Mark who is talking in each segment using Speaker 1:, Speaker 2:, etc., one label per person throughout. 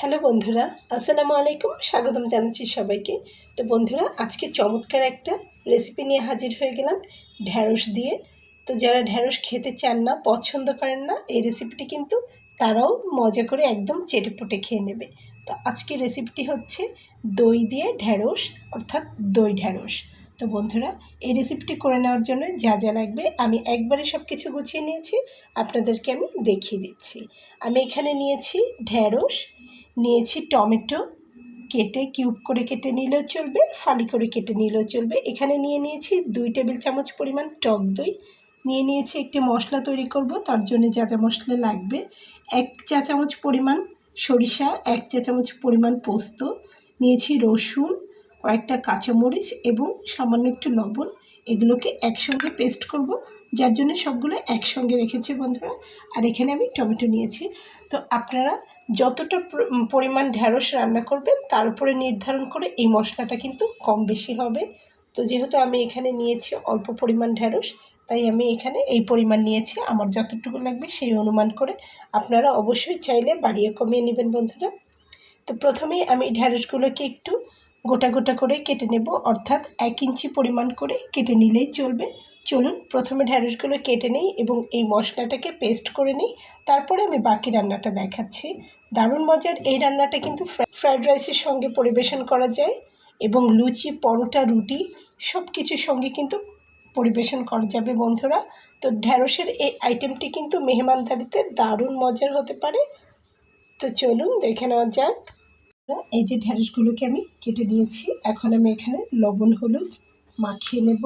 Speaker 1: Hello বন্ধুরা, আসসালামু আলাইকুম, স্বাগতম জানাচ্ছি সবাইকে। তো বন্ধুরা, আজকে চমৎকার একটা রেসিপি নিয়ে হাজির হয়ে গেলাম, ঢ্যাঁড়স দিয়ে। তো যারা ঢ্যাঁড়স খেতে চান না, পছন্দ করেন না, এই রেসিপিটি কিন্তু তারাও মজা করে একদম চেটেপুটে খেয়ে নেবে। তো আজকে রেসিপিটি হচ্ছে দই দিয়ে ঢ্যাঁড়স, অর্থাৎ দই ঢ্যাঁড়স। তো বন্ধুরা, এই রেসিপিটি করে নেওয়ার জন্য যা যা লাগবে, আমি একবারে সব কিছু গুছিয়ে নিয়েছি, আপনাদেরকে আমি দেখিয়ে দিচ্ছি। আমি এখানে নিয়েছি ঢ্যাঁড়স নিয়েছি টমেটো, কেটে কিউব করে কেটে নিলেও চলবে, ফালি করে কেটে নিলেও চলবে। এখানে নিয়ে নিয়েছি দুই টেবিল চামচ পরিমাণ টক দই। নিয়ে নিয়েছি একটি মশলা তৈরি করব, তার জন্য যা যা মশলা লাগবে। এক চা চামচ পরিমাণ সরিষা, এক চা চামচ পরিমাণ পোস্ত। নিয়েছি রসুন, কয়েকটা কাঁচামরিচ এবং সামান্য একটু লবণ। এগুলোকে একসঙ্গে পেস্ট করব, যার জন্য সবগুলো একসঙ্গে রেখেছি বন্ধুরা। আর এখানে আমি টমেটো নিয়েছি। তো আপনারা যতটা পরিমাণ ঢ্যাঁড়স রান্না করবেন তার উপরে নির্ধারণ করে এই মশলাটা কিন্তু কম বেশি হবে। তো যেহেতু আমি এখানে নিয়েছি অল্প পরিমাণ ঢ্যাঁড়স তাই আমি এখানে এই পরিমাণ নিয়েছি। আমার যতটুকু লাগবে সেই অনুমান করে আপনারা অবশ্যই চাইলে বাড়িয়ে কমিয়ে নেবেন বন্ধুরা। তো প্রথমেই আমি ঢ্যাঁড়সগুলোকে একটু গোটা গোটা করে কেটে নেব, অর্থাৎ এক ইঞ্চি পরিমাণ করে কেটে নিলেই চলবে। চলুন প্রথমে ঢ্যাঁড়সগুলো কেটে নিই এবং এই মশলাটাকে পেস্ট করে নিই। তারপরে আমি বাকি রান্নাটা দেখাচ্ছি। দারুণ মজার এই রান্নাটা কিন্তু ফ্রায়েড রাইসের সঙ্গে পরিবেশন করা যায় এবং লুচি, পরোটা, রুটি সব কিছুর সঙ্গে কিন্তু পরিবেশন করা যাবে বন্ধুরা। তো ঢ্যাঁড়সের এই আইটেমটি কিন্তু মেহমানদারিতে দারুণ মজার হতে পারে। তো চলুন দেখে নেওয়া যাক। এই যে ঢ্যাঁড়সগুলোকে আমি কেটে দিয়েছি। এখন আমি এখানে লবণ, হলুদ মাখিয়ে নেব।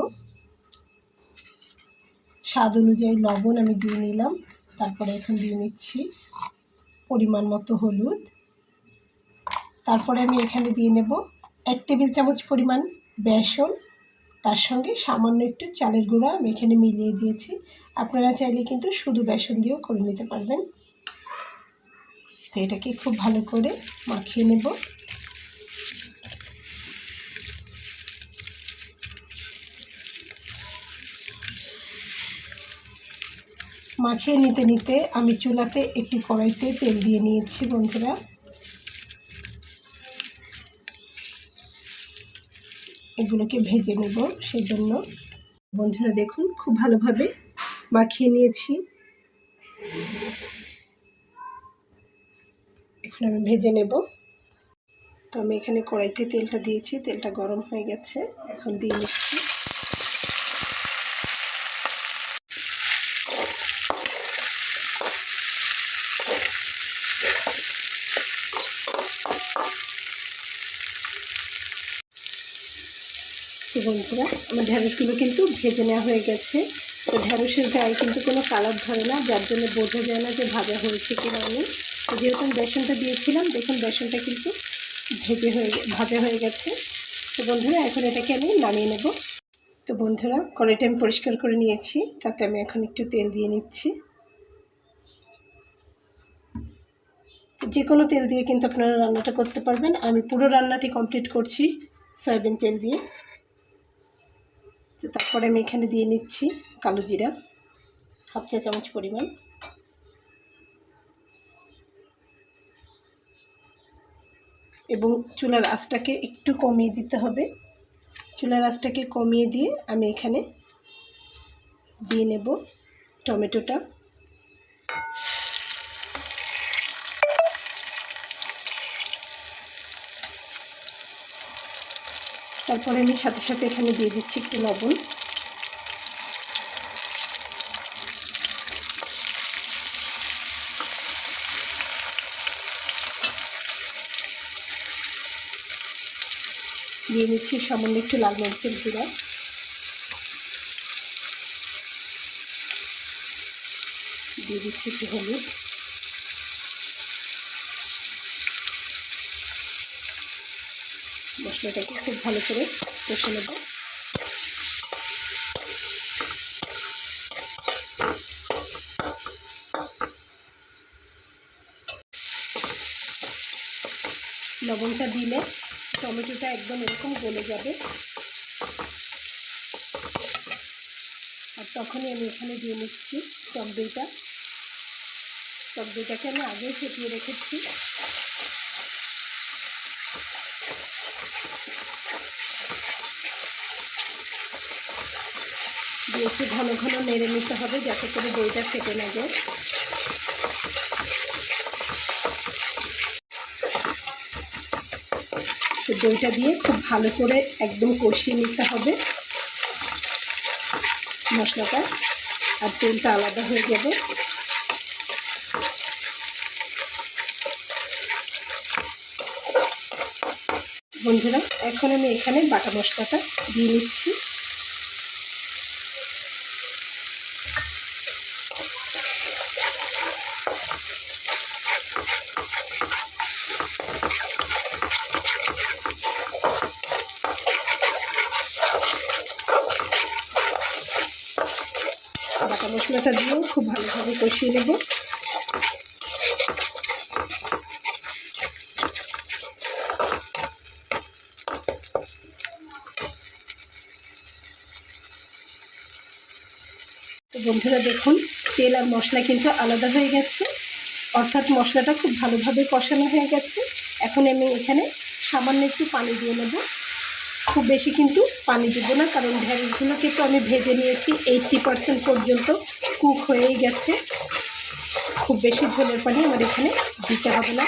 Speaker 1: স্বাদ অনুযায়ী লবণ আমি দিয়ে নিলাম। তারপরে এখন দিয়ে নিচ্ছি পরিমাণ মতো হলুদ। তারপরে আমি এখানে দিয়ে নেব এক টেবিল চামচ পরিমাণ বেসন। তার সঙ্গে সামান্য একটু চালের গুঁড়া আমি এখানে মিলিয়ে দিয়েছি। আপনারা চাইলে কিন্তু শুধু বেসন দিয়েও করে নিতে পারবেন। তো এটাকে খুব ভালো করে মাখিয়ে নেব। মাখিয়ে নিতে নিতে আমি চুলাতে একটি কড়াইতে তেল দিয়ে নিয়েছি, বন্ধুরা। এগুলোকে ভেজে নেব সেই জন্য বন্ধুরা, দেখুন, খুব ভালোভাবে মাখিয়ে নিয়েছি। এখন আমি ভেজে নেব। তো আমি এখানে কড়াইতে তেলটা দিয়েছি, তেলটা গরম হয়ে গেছে। এখন দিয়ে নিচ্ছি বন্ধুরা, আমার ঢ্যাঁড়সগুলো কিন্তু ভেজে নেওয়া হয়ে গেছে। তো ঢ্যাঁড়সের গায়ে কিন্তু কোনো কালার ধরে না, যার জন্য বোঝা যায় না যে ভাজা হয়েছে কিনা আমি যেহেতু বেসনটা দিয়েছিলাম, দেখুন বেসনটা কিন্তু ভেজে হয়ে ভাজা হয়ে গেছে। তো বন্ধুরা, এখন এটাকে আমি নামিয়ে নেব। তো বন্ধুরা, কড়াইটা আমি পরিষ্কার করে নিয়েছি, তাতে আমি এখন একটু তেল দিয়ে নিচ্ছি। যে কোনো তেল দিয়ে কিন্তু আপনারা রান্নাটা করতে পারবেন। আমি পুরো রান্নাটি কমপ্লিট করছি, সয়াবিন তেল দিয়ে। তো তারপরে আমি এখানে দিয়ে নিচ্ছি কালো জিরা, হাফ চা চামচ পরিমাণ। এবং চুলার আঁচটাকে একটু কমিয়ে দিতে হবে। চুলার আঁচটাকে কমিয়ে দিয়ে আমি এখানে দিয়ে নেব টমেটোটা। তারপরে আমি সাথে সাথে এখানে দিয়ে দিচ্ছি একটু লবণ। দিয়ে নিচ্ছি সামান্য একটু লাল মরিচের গুঁড়া। দিয়ে দিচ্ছি একটু হলুদ। মশলাটাকে খুব ভালো করে কষে নেব। লবণটা দিলে টমেটোটা একদম এরকম গলে যাবে। আর তখনই আমি এখানে দিয়ে নিচ্ছি টক দইটা। টক দইটাকে আমি আগেই ফেটিয়ে রেখেছি। দিয়ে একটু ঘন ঘন নেড়ে নিতে হবে যাতে করে দইটা ফেটে না যায়। দইটা দিয়ে খুব ভালো করে একদম কষিয়ে নিতে হবে মশলাটা, আর তেলটা আলাদা হয়ে যাবে। বন্ধুরা, এখন আমি এখানে বাটা মশলাটা দিয়ে নিচ্ছি। বাটা মশলাটা দিয়েও খুব ভালোভাবে কষিয়ে নেব। বন্ধুরা দেখুন, তেল আর মশলা কিন্তু আলাদা হয়ে গেছে। অর্থাৎ মশলাটা খুব ভালোভাবে কষানো হয়ে গেছে। এখন আমি এখানে সামান্য একটু পানি দিয়ে নেব। খুব বেশি কিন্তু পানি দেবো না, কারণ ঢ্যাঁড়সগুলোকে তো আমি ভেজে নিয়েছি এইটটি পার্সেন্ট পর্যন্ত কুক হয়েই গেছে। খুব বেশি ঝোলের পানি আমার এখানে দিতে হবে না।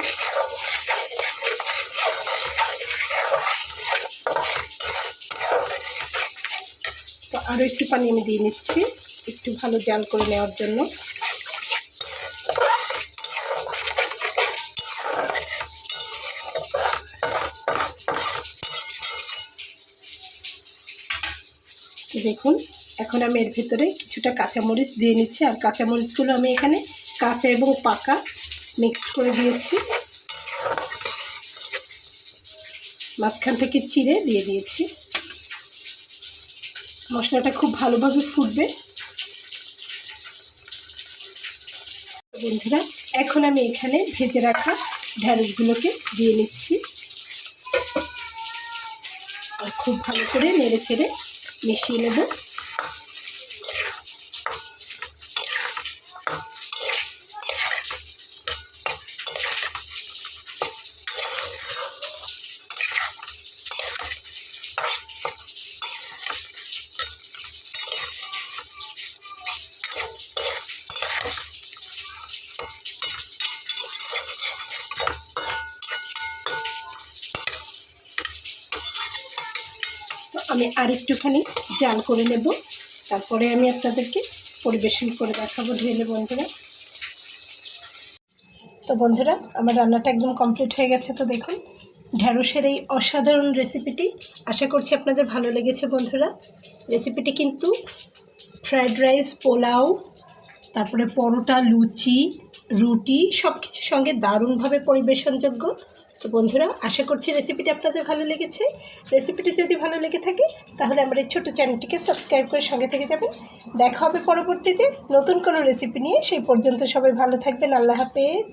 Speaker 1: তো আরও একটু পানি আমি দিয়ে নিচ্ছি। একটু ভালো জাল করে নেওয়ার জন্য। দেখুন, এখন আমি এর ভিতরে কিছুটা কাঁচামরিচ দিয়ে নিচ্ছি। আর কাঁচামরিচগুলো আমি এখানে কাঁচা এবং পাকা মিক্স করে দিয়েছি। মাঝখান থেকে চিড়ে দিয়ে দিয়েছি। মশলাটা খুব ভালোভাবে ফুটবে। বন্ধুরা, এখন আমি এখানে ভেজে রাখা ঢ্যাঁড়সগুলোকে দিয়ে নিচ্ছি। আর খুব ভালো করে নেড়ে ছেড়ে মিশিয়ে নেব। আমি আরেকটুখানি জাল করে নেব। তারপরে আমি আপনাদেরকে পরিবেশন করে দেখাবো ঢেলে বন্ধুরা। তো বন্ধুরা, আমার রান্নাটা একদম কমপ্লিট হয়ে গেছে তো দেখুন, ঢ্যাঁড়সের এই অসাধারণ রেসিপিটি আশা করছি আপনাদের ভালো লেগেছে বন্ধুরা। রেসিপিটি কিন্তু ফ্রায়েড রাইস, পোলাও, তারপরে পরোটা, লুচি রুটি সব কিছুর সঙ্গে দারুণভাবে পরিবেশনযোগ্য। তো বন্ধুরা, আশা করছি রেসিপিটি আপনাদের ভালো লেগেছে। রেসিপিটি যদি ভালো লেগে থাকে, তাহলে আমার এই ছোটো চ্যানেলটিকে সাবস্ক্রাইব করে সঙ্গে থেকে যাবেন। দেখা হবে পরবর্তীতে নতুন কোনো রেসিপি নিয়ে। সেই পর্যন্ত সবাই ভালো থাকবেন। আল্লাহ হাফেজ।